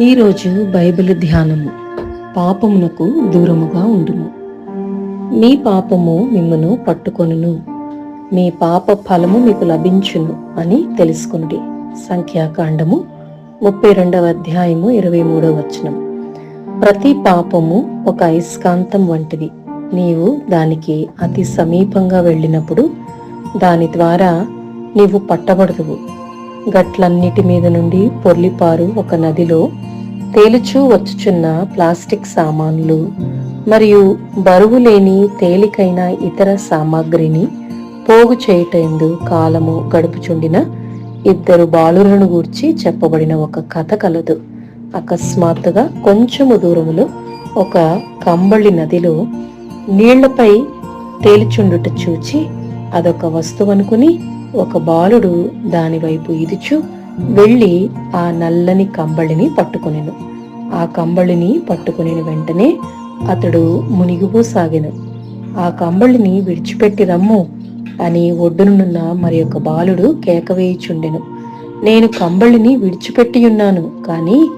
ఈరోజు బైబిల్ ధ్యానము పాపమునకు దూరముగా ఉండుము. మీ పాపము మిమ్మను పట్టుకొనును. మీ పాప ఫలము మీకు లభించును అని తెలుసుకునుడి. సంఖ్యాకాండము ముప్పై రెండవ అధ్యాయము ఇరవై మూడవ వచనం. ప్రతి పాపము ఒక అయస్కాంతం వంటిది. నీవు దానికి అతి సమీపంగా వెళ్ళినప్పుడు దాని ద్వారా నీవు పట్టబడదువు. గట్లన్నిటి మీద నుండి పొర్లిపారు ఒక నదిలో తేలుచూ వచ్చుచున్న ప్లాస్టిక్ సామాన్లు మరియు బరువు లేని తేలికైన ఇతర సామాగ్రిని పోగు చేయుటందు కాలము గడుపుచుండిన ఇద్దరు బాలులను గూర్చి చెప్పబడిన ఒక కథ కలదు. అకస్మాత్తుగా కొంచెము దూరములో ఒక కంబళి నదిలో నీళ్ళపై తేలిచుండుట చూచి అదొక వస్తువు అనుకుని ఒక బాలుడు దానివైపు ఇదిచూ వెళ్ళి ఆ నల్లని కంబళిని పట్టుకొనెను. ఆ కంబళిని పట్టుకుని వెంటనే అతడు మునిగిపోసాగెను. ఆ కంబళిని విడిచిపెట్టి రమ్ము అని ఒడ్డునున్న మరి ఒక బాలుడు కేకవేయుచుండెను. నేను కంబళిని విడిచిపెట్టియున్నాను కానీ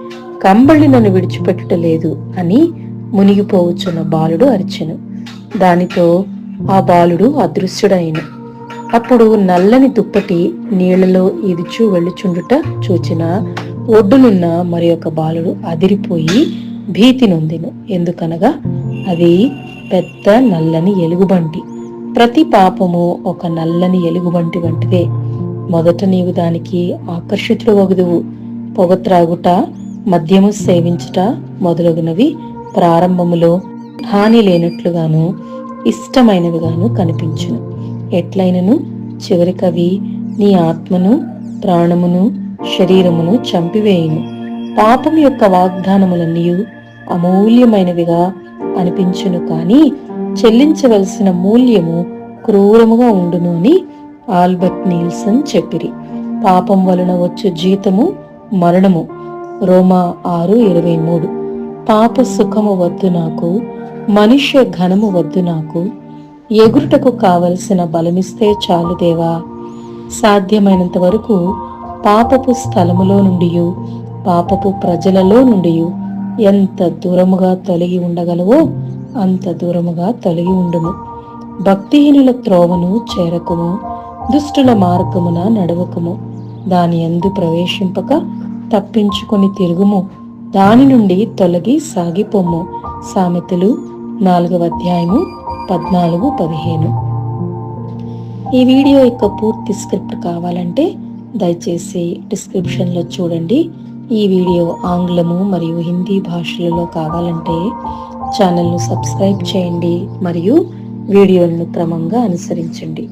కంబళి నన్ను విడిచిపెట్టుటలేదు అని మునిగిపోవచ్చున్న బాలుడు అరిచెను. దానితో ఆ బాలుడు అదృశ్యుడైన అప్పుడు నల్లని దుప్పటి నీళ్ళలో ఈదుచూ వెళ్ళుచుండుట చూచిన ఒడ్డునున్న మరి ఒక బాలుడు అదిరిపోయి భీతి నొందిను. ఎందుకనగా అది పెద్ద నల్లని ఎలుగుబంటి. ప్రతి పాపము ఒక నల్లని ఎలుగుబంటి వంటిదే. మొదట నీవు దానికి ఆకర్షితుడు వగుదువు పొగ త్రాగుట మద్యము సేవించుట మొదలగునవి ప్రారంభములో హాని లేనట్లుగాను ఇష్టమైనవిగాను కనిపించును. ఎట్లయినను? చివరికవి నీ ఆత్మను ప్రాణమును శరీరమును చంపివేయును. పాపం యొక్క వాగ్దానములన్నీ అమూల్యమైనవిగా అనిపించును కానీ చెల్లించవలసిన మూల్యము క్రూరముగా ఉండును అని ఆల్బర్ట్ నీల్సన్ చెప్పిరి. పాపం వలన వచ్చు జీతము మరణము. రోమా ఆరు ఇరవై మూడు. పాప సుఖము వద్దు నాకు మనుష్య ఘనము వద్దు నాకు ఎగురుటకు కావలసిన బలమిస్తే చాలు దేవా. సాధ్యమైనంత వరకు పాపపు స్థలములో నుండి పాపపు ప్రజలలో నుండి ఎంత దూరముగా తొలగి ఉండగలవో అంత దూరముగా తొలగి ఉండుము. భక్తిహీనుల త్రోవను చేరకుము దుష్టుల మార్గమున నడవకము. దాని ఎందు ప్రవేశింపక తప్పించుకొని తిరుగుము దాని నుండి తొలగి సాగిపోము. సామెతలు నాలుగవ అధ్యాయము పద్నాలుగు పదిహేను. ఈ వీడియో యొక్క పూర్తి స్క్రిప్ట్ కావాలంటే దయచేసి డిస్క్రిప్షన్లో చూడండి. ఈ వీడియో ఆంగ్లము మరియు హిందీ భాషలలో కావాలంటే ఛానల్ను సబ్స్క్రైబ్ చేయండి మరియు వీడియోలను క్రమంగా అనుసరించండి.